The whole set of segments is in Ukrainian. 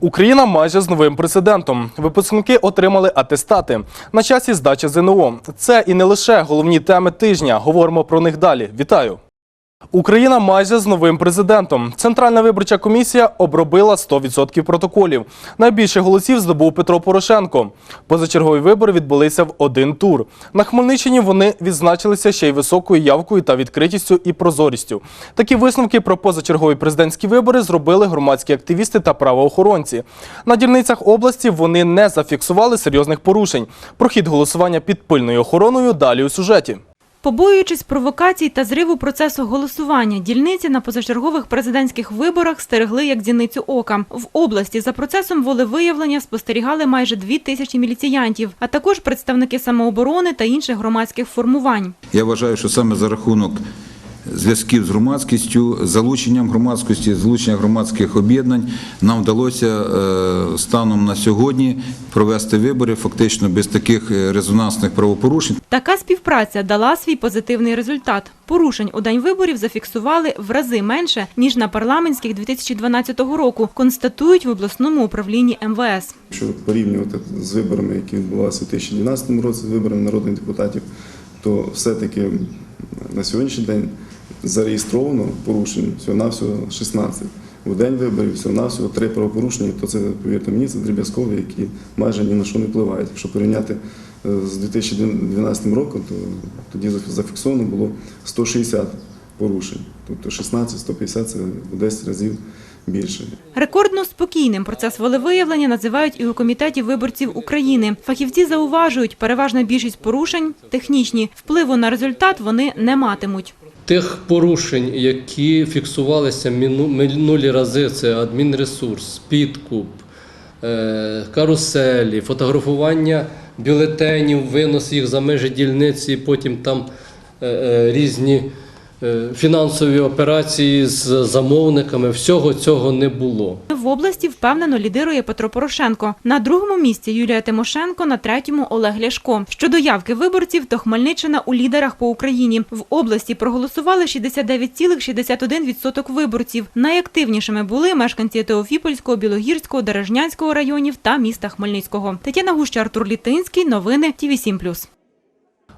Україна майже з новим президентом. Випускники отримали атестати. На часі здачі ЗНО. Це і не лише головні теми тижня. Говоримо про них далі. Вітаю. Україна майже з новим президентом. Центральна виборча комісія обробила 100% протоколів. Найбільше голосів здобув Петро Порошенко. Позачергові вибори відбулися в один тур. На Хмельниччині вони відзначилися ще й високою явкою та відкритістю і прозорістю. Такі висновки про позачергові президентські вибори зробили громадські активісти та правоохоронці. На дільницях області вони не зафіксували серйозних порушень. Про хід голосування під пильною охороною далі у сюжеті. Побоюючись провокацій та зриву процесу голосування, дільниці на позачергових президентських виборах стерегли як зіницю ока. В області за процесом волевиявлення спостерігали майже дві тисячі міліціянтів, а також представники самооборони та інших громадських формувань. Я вважаю, що саме за рахунок зв'язків з громадськістю, залученням громадськості, залученням громадських об'єднань нам вдалося е, станом на сьогодні провести вибори фактично без таких е, резонансних правопорушень. Така співпраця дала свій позитивний результат. Порушень у день виборів зафіксували в рази менше, ніж на парламентських 2012 року, констатують в обласному управлінні МВС. Якщо порівнювати з виборами, які відбулися у 2012 році, з виборами народних депутатів, то все-таки на сьогоднішній день зареєстровано порушень всього-навсього 16. В день виборів всього-навсього три правопорушення, то це, повірте мені, це дріб'язкові, які майже ні на що не впливають. Якщо порівняти е, з 2012 роком, то тоді зафіксовано було 160 порушень. Тобто 16, 150 – це в 10 разів більше. Рекордно спокійним процес волевиявлення називають і у комітеті виборців України. Фахівці зауважують, переважна більшість порушень технічні. Впливу на результат вони не матимуть. Тих порушень, які фіксувалися минулі рази, це адмінресурс, підкуп, е, каруселі, фотографування бюлетенів, винос їх за межі дільниці, потім там е, е, різні фінансові операції з замовниками. Всього цього не було. В області впевнено лідирує Петро Порошенко. На другому місці Юлія Тимошенко, на третьому Олег Ляшко. Щодо явки виборців, то Хмельниччина у лідерах по Україні. В області проголосували 69,61% виборців. Найактивнішими були мешканці Теофіпольського, Білогірського, Дережнянського районів та міста Хмельницького. Тетяна Гуща, Артур Літинський. Новини ТІВІ 7+.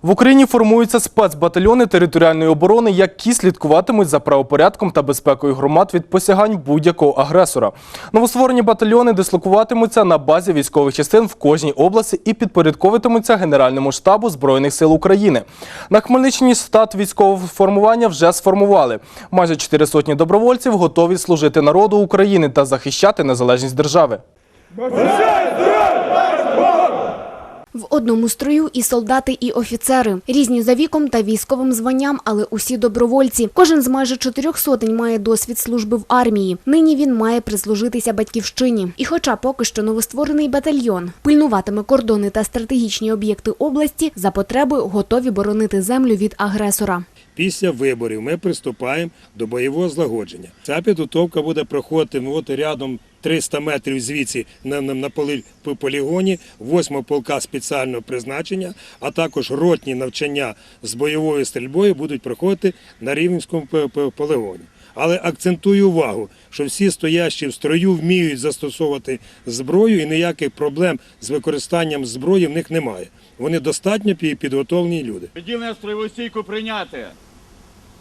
В Україні формуються спецбатальйони територіальної оборони, які слідкуватимуть за правопорядком та безпекою громад від посягань будь-якого агресора. Новостворені батальйони дислокуватимуться на базі військових частин в кожній області і підпорядковуватимуться Генеральному штабу Збройних сил України. На Хмельниччині штат військового формування вже сформували. Майже чотири сотні добровольців готові служити народу України та захищати незалежність держави. В одному строю і солдати, і офіцери. Різні за віком та військовим званням, але усі добровольці. Кожен з майже чотирьох сотень має досвід служби в армії. Нині він має прислужитися батьківщині. І хоча поки що новостворений батальйон пильнуватиме кордони та стратегічні об'єкти області, за потреби готові боронити землю від агресора. Після виборів ми приступаємо до бойового злагодження. Ця підготовка буде проходити от рядом 300 метрів звідси на, на, на полі- полігоні 8 полка спеціального призначення, а також ротні навчання з бойовою стрільбою будуть проходити на Рівненському полігоні. Але акцентую увагу, що всі стоящі в строю вміють застосовувати зброю і ніяких проблем з використанням зброї в них немає. Вони достатньо підготовлені люди. Відділення стійку прийняти.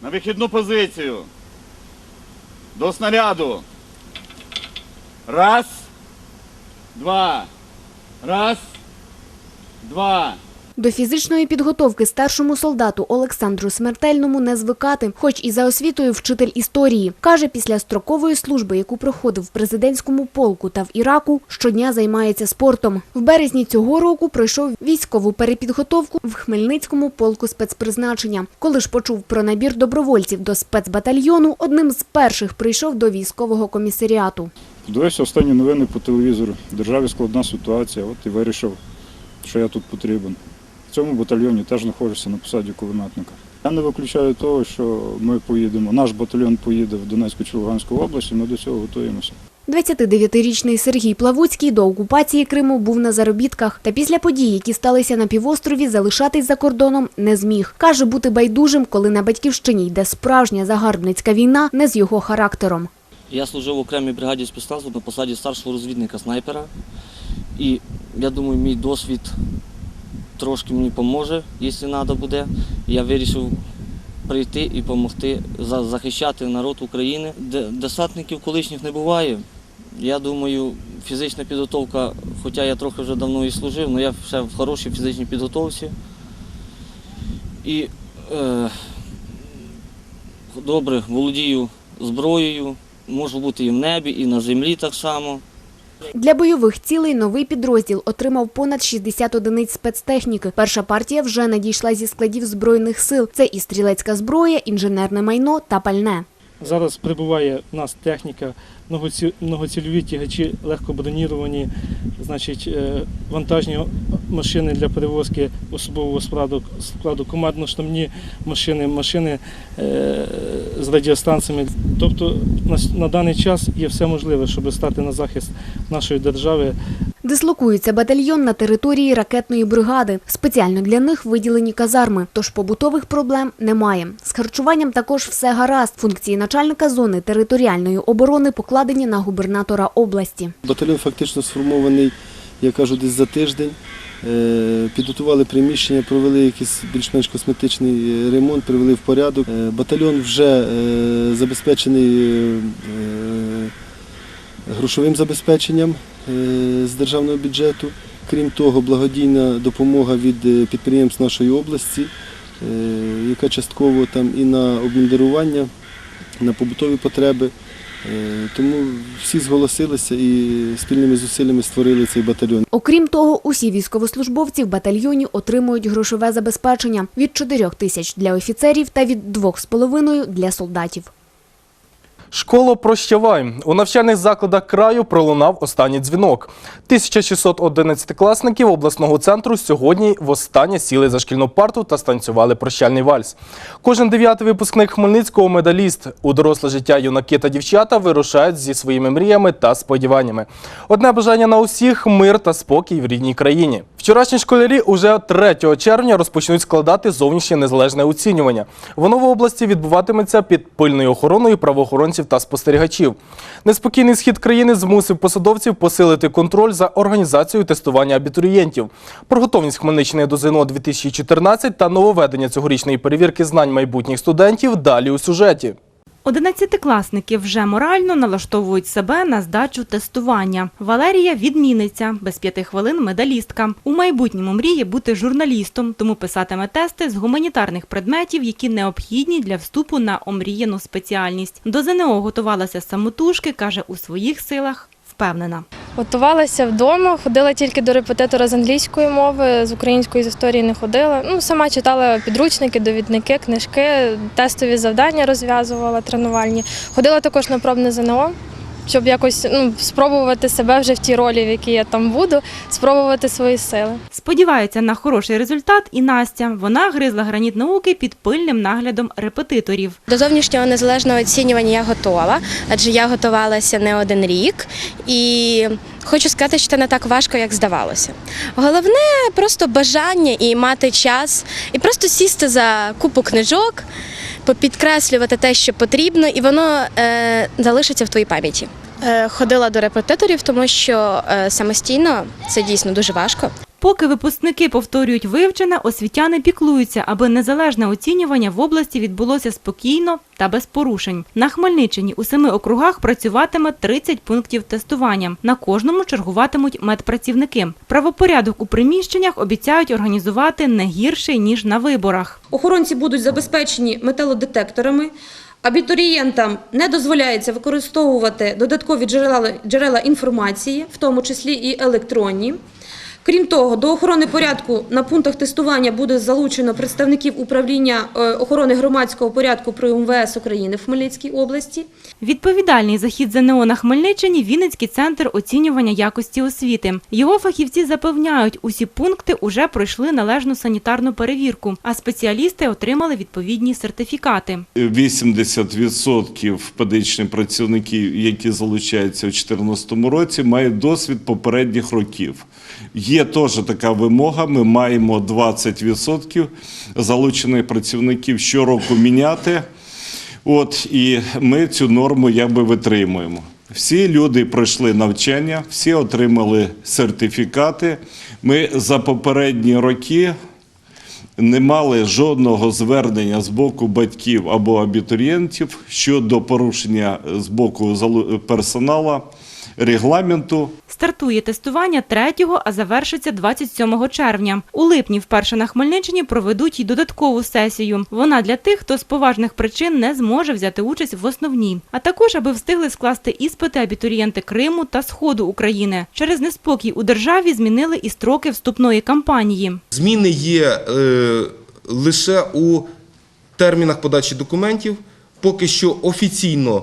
На вихідну позицію. До снаряду. Раз. Два. Раз. Два. До фізичної підготовки старшому солдату Олександру Смертельному не звикати, хоч і за освітою вчитель історії. Каже, після строкової служби, яку проходив в президентському полку та в Іраку, щодня займається спортом. В березні цього року пройшов військову перепідготовку в Хмельницькому полку спецпризначення. Коли ж почув про набір добровольців до спецбатальйону, одним з перших прийшов до військового комісаріату. Дивився останні новини по телевізору. В державі складна ситуація, от і вирішив, що я тут потрібен. В цьому батальйоні теж знаходжуся на посаді кулеметника. Я не виключаю того, що ми поїдемо, наш батальйон поїде в Донецьку чи Луганську область, і ми до цього готуємося. 29-річний Сергій Плавуцький до окупації Криму був на заробітках. Та після подій, які сталися на півострові, залишатись за кордоном не зміг. Каже, бути байдужим, коли на батьківщині йде справжня загарбницька війна, не з його характером. Я служив в окремій бригаді спецназу на посаді старшого розвідника снайпера. І я думаю, мій досвід трошки мені поможе, якщо треба буде. Я вирішив прийти і допомогти захищати народ України. Де- Десантників колишніх не буває. Я думаю, фізична підготовка, хоча я трохи вже давно і служив, але я ще в хорошій фізичній підготовці. І е, добре володію зброєю, можу бути і в небі, і на землі так само. Для бойових цілей новий підрозділ отримав понад 60 одиниць спецтехніки. Перша партія вже надійшла зі складів Збройних сил. Це і стрілецька зброя, інженерне майно та пальне. Зараз прибуває в нас техніка, многоці- многоцільові тягачі, легкоброніровані, значить, е, вантажні машини для перевозки особового складу, складу командно-штабні машини, машини е, з радіостанціями. Тобто на даний час є все можливе, щоб стати на захист нашої держави Дислокується батальйон на території ракетної бригади. Спеціально для них виділені казарми, тож побутових проблем немає. З харчуванням також все гаразд. Функції начальника зони територіальної оборони покладені на губернатора області. Батальйон фактично сформований, я кажу, десь за тиждень. Е, Підготували приміщення, провели якийсь більш-менш косметичний е, ремонт, привели в порядок. Е, Батальйон вже забезпечений грошовим забезпеченням з державного бюджету. Крім того, благодійна допомога від е, підприємств нашої області, е, яка частково там і на обмундирування, на побутові потреби. Е, Тому всі зголосилися і спільними зусиллями створили цей батальйон. Окрім того, усі військовослужбовці в батальйоні отримують грошове забезпечення від 4 тисяч для офіцерів та від 2,5 для солдатів. Школо прощавай. У навчальних закладах краю пролунав останній дзвінок. 1600 одинадцятикласників обласного центру сьогодні востаннє сіли за шкільну парту та станцювали прощальний вальс. Кожен дев'ятий випускник Хмельницького медаліст. У доросле життя юнаки та дівчата вирушають зі своїми мріями та сподіваннями. Одне бажання на усіх мир та спокій в рідній країні. Вчорашні школярі уже 3 червня розпочнуть складати зовнішнє незалежне оцінювання. Воно в області відбуватиметься під пильною охороною правоохоронців та спостерігачів. Неспокійний схід країни змусив посадовців посилити контроль за організацією тестування абітурієнтів. Про готовність Хмельниччини до ЗНО 2014 та нововведення цьогорічної перевірки знань майбутніх студентів далі у сюжеті. Одинадцятикласники вже морально налаштовують себе на здачу тестування. Валерія відмінниця, без п'яти хвилин медалістка. У майбутньому мріє бути журналістом, тому писатиме тести з гуманітарних предметів, які необхідні для вступу на омріяну спеціальність. До ЗНО готувалася самотужки, каже, у своїх силах впевнена. Готувалася вдома, ходила тільки до репетитора з англійської мови, з української з історії не ходила. Ну, сама читала підручники, довідники, книжки, тестові завдання розв'язувала, тренувальні. Ходила також на пробне ЗНО, щоб якось ну, спробувати себе вже в тій ролі, в якій я там буду, спробувати свої сили. Сподівається на хороший результат і Настя. Вона гризла граніт науки під пильним наглядом репетиторів. До зовнішнього незалежного оцінювання я готова, адже я готувалася не один рік. І хочу сказати, що це не так важко, як здавалося. Головне просто бажання і мати час, і просто сісти за купу книжок, попідкреслювати те, що потрібно, і воно е, залишиться в твоїй пам'яті. Е, ходила до репетиторів, тому що е, самостійно це дійсно дуже важко. Поки випускники повторюють вивчене, освітяни піклуються, аби незалежне оцінювання в області відбулося спокійно та без порушень. На Хмельниччині у семи округах працюватиме 30 пунктів тестування. На кожному чергуватимуть медпрацівники. Правопорядок у приміщеннях обіцяють організувати не гірший ніж на виборах. Охоронці будуть забезпечені металодетекторами. Абітурієнтам не дозволяється використовувати додаткові джерела, джерела інформації, в тому числі і електронні. Крім того, до охорони порядку на пунктах тестування буде залучено представників управління е, охорони громадського порядку при МВС України в Хмельницькій області. Відповідальний за хід ЗНО на Хмельниччині Вінницький центр оцінювання якості освіти. Його фахівці запевняють, усі пункти уже пройшли належну санітарну перевірку, а спеціалісти отримали відповідні сертифікати. 80% педагогічних працівників, які залучаються у 2014 році, мають досвід попередніх років. Є теж така вимога. Ми маємо 20% залучених працівників щороку міняти. От і ми цю норму якби витримуємо. Всі люди пройшли навчання, всі отримали сертифікати. Ми за попередні роки не мали жодного звернення з боку батьків або абітурієнтів щодо порушення з боку персоналу регламенту Стартує тестування 3-го, а завершиться 27 червня. У липні вперше на Хмельниччині проведуть й додаткову сесію. Вона для тих, хто з поважних причин не зможе взяти участь в основній. А також, аби встигли скласти іспити абітурієнти Криму та Сходу України. Через неспокій у державі змінили і строки вступної кампанії. Зміни є е, лише у термінах подачі документів. Поки що офіційно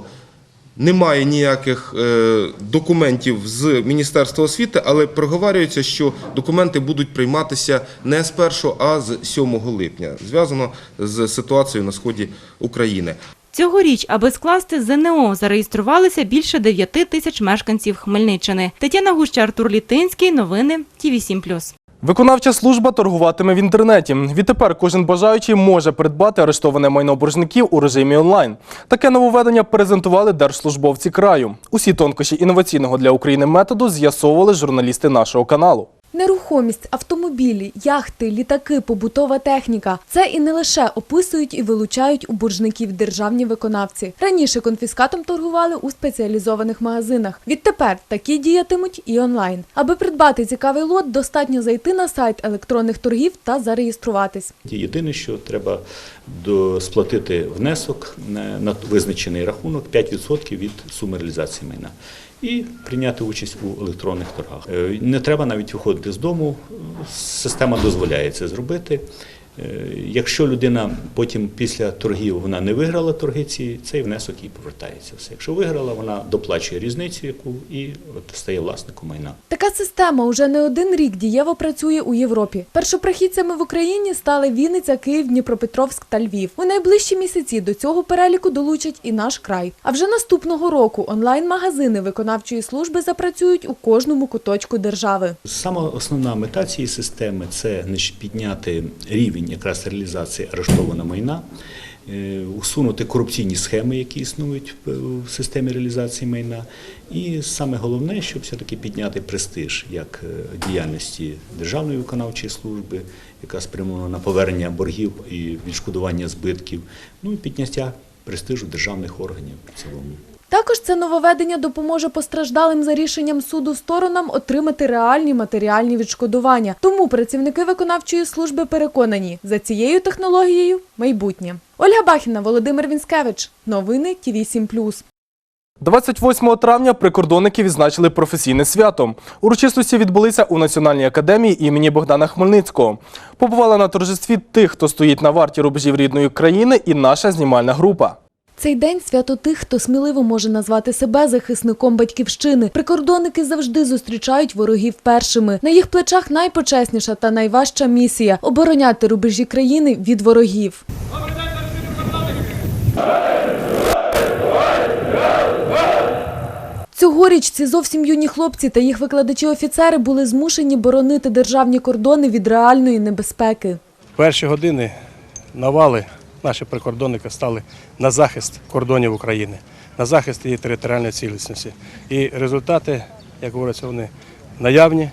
немає ніяких е, документів з Міністерства освіти, але проговорюється, що документи будуть прийматися не з 1, а з 7 липня, зв'язано з ситуацією на сході України. Цьогоріч, аби скласти ЗНО, зареєструвалися більше 9 тисяч мешканців Хмельниччини. Тетяна Гуща, Артур Літинський. Новини ТІВІ 7+. Виконавча служба торгуватиме в інтернеті. Відтепер кожен бажаючий може придбати арештоване майно боржників у режимі онлайн. Таке нововведення презентували держслужбовці краю. Усі тонкощі інноваційного для України методу з'ясовували журналісти нашого каналу. Нерухомість, автомобілі, яхти, літаки, побутова техніка це і не лише описують і вилучають у боржників державні виконавці. Раніше конфіскатом торгували у спеціалізованих магазинах. Відтепер такі діятимуть і онлайн. Аби придбати цікавий лот, достатньо зайти на сайт електронних торгів та зареєструватись. Єдине, що треба сплатити внесок на, на визначений рахунок 5% від суми реалізації майна і прийняти участь у електронних торгах. Е, Не треба навіть виходити з дому, система дозволяє це зробити. Е, Якщо людина потім після торгів вона не виграла торги ці, цей внесок їй повертається. Все. Якщо виграла, вона доплачує різницю, яку і от стає власником майна. Така система уже не один рік дієво працює у Європі. Першопрохідцями в Україні стали Вінниця, Київ, Дніпропетровськ та Львів. У найближчі місяці до цього переліку долучать і наш край. А вже наступного року онлайн-магазини виконавчої служби запрацюють у кожному куточку держави. Сама основна мета цієї системи це підняти рівень якраз реалізації арештованого майна, е, усунути корупційні схеми, які існують в- системі реалізації майна. І саме головне, щоб все-таки підняти престиж як е, діяльності Державної виконавчої служби, яка спрямована на повернення боргів і відшкодування збитків, ну і підняття престижу державних органів в цілому. Також це нововведення допоможе постраждалим за рішенням суду сторонам отримати реальні матеріальні відшкодування. Тому працівники виконавчої служби переконані, за цією технологією майбутнє. Ольга Бахіна, Володимир Вінськевич. Новини ТІВІ 7+. 28 травня прикордонники відзначили професійне свято. Урочистості відбулися у Національній академії імені Богдана Хмельницького. Побувала на торжестві тих, хто стоїть на варті рубежів рідної країни, і наша знімальна група. Цей день свято тих, хто сміливо може назвати себе захисником батьківщини. Прикордонники завжди зустрічають ворогів першими. На їх плечах найпочесніша та найважча місія обороняти рубежі країни від ворогів. Цьогоріч ці зовсім юні хлопці та їх викладачі-офіцери були змушені боронити державні кордони від реальної небезпеки. перші години навали наші прикордонники стали на захист кордонів України, на захист її територіальної цілісності. І результати, як говориться, вони наявні.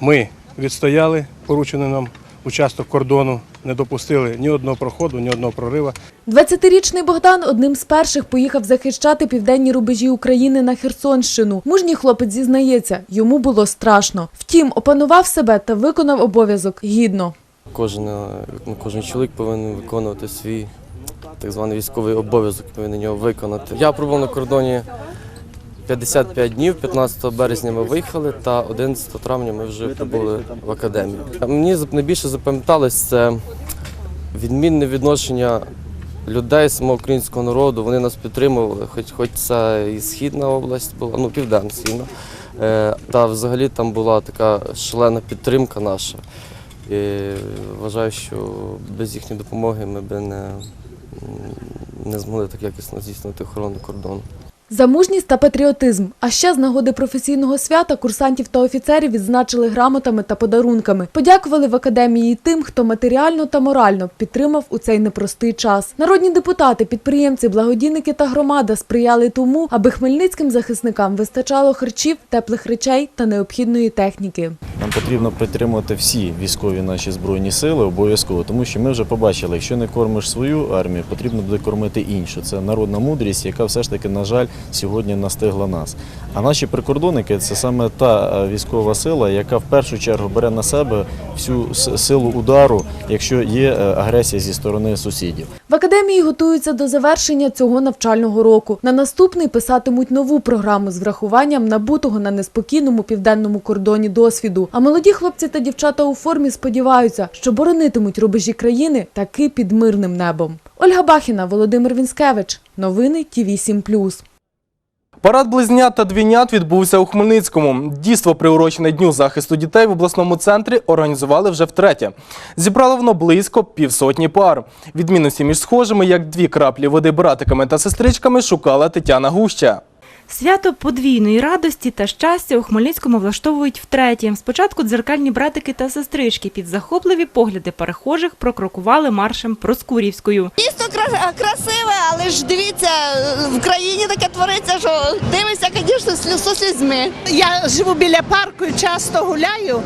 Ми відстояли поручений нам участок кордону, не допустили ні одного проходу, ні одного прориву. 20-річний Богдан одним з перших поїхав захищати південні рубежі України на Херсонщину. Мужній хлопець зізнається, йому було страшно. Втім, опанував себе та виконав обов'язок гідно. Кожен, е, кожен чоловік повинен виконувати свій так званий військовий обов'язок, повинен його виконати. Я пробув на кордоні 55 днів, 15 березня ми виїхали, та 11 травня ми вже прибули в академію. Мені найбільше запам'яталось це відмінне відношення людей самого українського народу. Вони нас підтримували, хоч, хоч це і східна область була, ну південна. Е, Та взагалі там була така шалена підтримка наша. І вважаю, що без їхньої допомоги ми б не, не змогли так якісно здійснити охорону кордону. За мужність та патріотизм. А ще з нагоди професійного свята курсантів та офіцерів відзначили грамотами та подарунками. Подякували в академії тим, хто матеріально та морально підтримав у цей непростий час. Народні депутати, підприємці, благодійники та громада сприяли тому, аби хмельницьким захисникам вистачало харчів, теплих речей та необхідної техніки. Нам потрібно підтримувати всі військові наші збройні сили обов'язково, тому що ми вже побачили, якщо не кормиш свою армію, потрібно буде кормити іншу. Це народна мудрість, яка все ж таки, на жаль, сьогодні настигла нас. А наші прикордонники це саме та е, військова сила, яка в першу чергу бере на себе всю силу удару, якщо є е, агресія зі сторони сусідів. В академії готуються до завершення цього навчального року. На наступний писатимуть нову програму з врахуванням набутого на неспокійному південному кордоні досвіду. А молоді хлопці та дівчата у формі сподіваються, що боронитимуть рубежі країни таки під мирним небом. Ольга Бахіна, Володимир Вінськевич. Новини ТІВІ 7+. Парад близнят та двійнят відбувся у Хмельницькому. Дійство, приурочене Дню захисту дітей в обласному центрі, організували вже втретє. Зібрало воно близько півсотні пар. Відмінності між схожими, як дві краплі води братиками та сестричками, шукала Тетяна Гуща. Свято подвійної радості та щастя у Хмельницькому влаштовують втретє. Спочатку дзеркальні братики та сестрички під захопливі погляди перехожих прокрокували маршем Проскурівською. Місто красиве, але ж дивіться, в країні таке твориться, що дивишся, звісно, сльозу слізьми. Я живу біля парку і часто гуляю,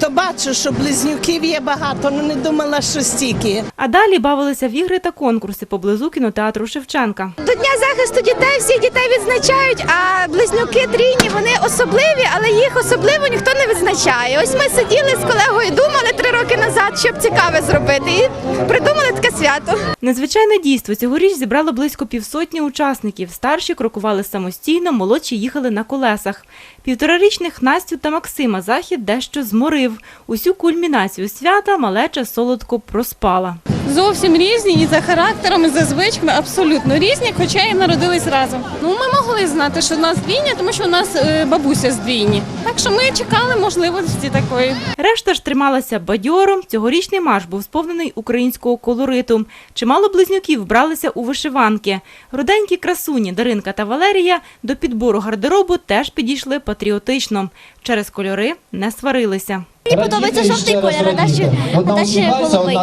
то бачу, що близнюків є багато, але не думала, що стільки. А далі бавилися в ігри та конкурси поблизу кінотеатру Шевченка. До Дня захисту дітей всіх дітей відзначають, а близнюки трійні вони особливі, але їх особливо ніхто не відзначає. Ось ми сиділи з колегою, думали три роки назад, щоб цікаве зробити, і придумали таке свято. Незвичайне дійство цьогоріч зібрало близько півсотні учасників. Старші крокували самостійно, молодші їхали на колесах. Півторарічних Настю та Максима захід дещо зморив. Усю кульмінацію свята малеча солодко проспала. Зовсім різні і за характером, і за звичками абсолютно різні, хоча і народились разом. Ну ми могли знати, що в нас двійня, тому що у нас е, бабуся з двійні. Так що ми чекали можливості такої. Решта ж трималася бадьоро. Цьогорічний марш був сповнений українського колориту. Чимало близнюків вбралися у вишиванки. Руденькі красуні Даринка та Валерія до підбору гардеробу теж підійшли патріотично. Через кольори не сварилися. Мені подобається жовтий колір, а далі, а далі голубий.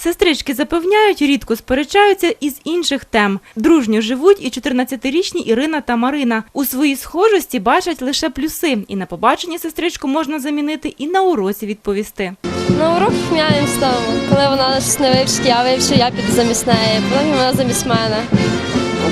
Сестрички запевняють, рідко сперечаються із інших тем. Дружньо живуть і 14-річні Ірина та Марина. У своїй схожості бачать лише плюси. І на побаченні сестричку можна замінити, і на уроці відповісти. На уроках міняємось там, коли вона щось не вивчить, я вивчу, я піду замість неї, потім вона замість мене.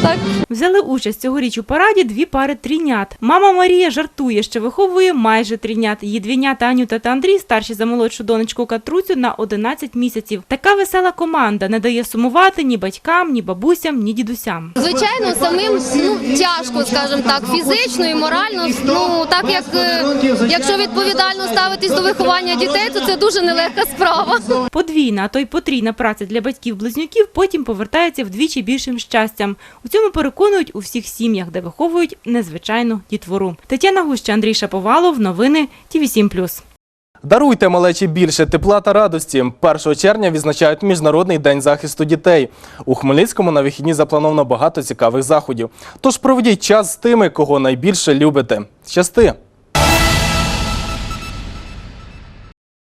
Так. Взяли участь цьогоріч у параді дві пари трійнят. Мама Марія жартує, що виховує майже трійнят. Її двійнята Анюта та Андрій, старші за молодшу донечку Катруцю, на 11 місяців. Така весела команда не дає сумувати ні батькам, ні бабусям, ні дідусям. Звичайно, самим ну тяжко, скажімо так, фізично і морально. Ну так як е, якщо відповідально ставитись до виховання дітей, то це дуже нелегка справа. Подвійна, а то й потрійна праця для батьків-близнюків потім повертається вдвічі більшим щастям. У цьому переконують у всіх сім'ях, де виховують незвичайну дітвору. Тетяна Гуща, Андрій Шаповалов. Новини ТІВІ 7+. Даруйте малечі більше тепла та радості. 1 червня відзначають Міжнародний день захисту дітей. У Хмельницькому на вихідні заплановано багато цікавих заходів. Тож проведіть час з тими, кого найбільше любите. Щасти!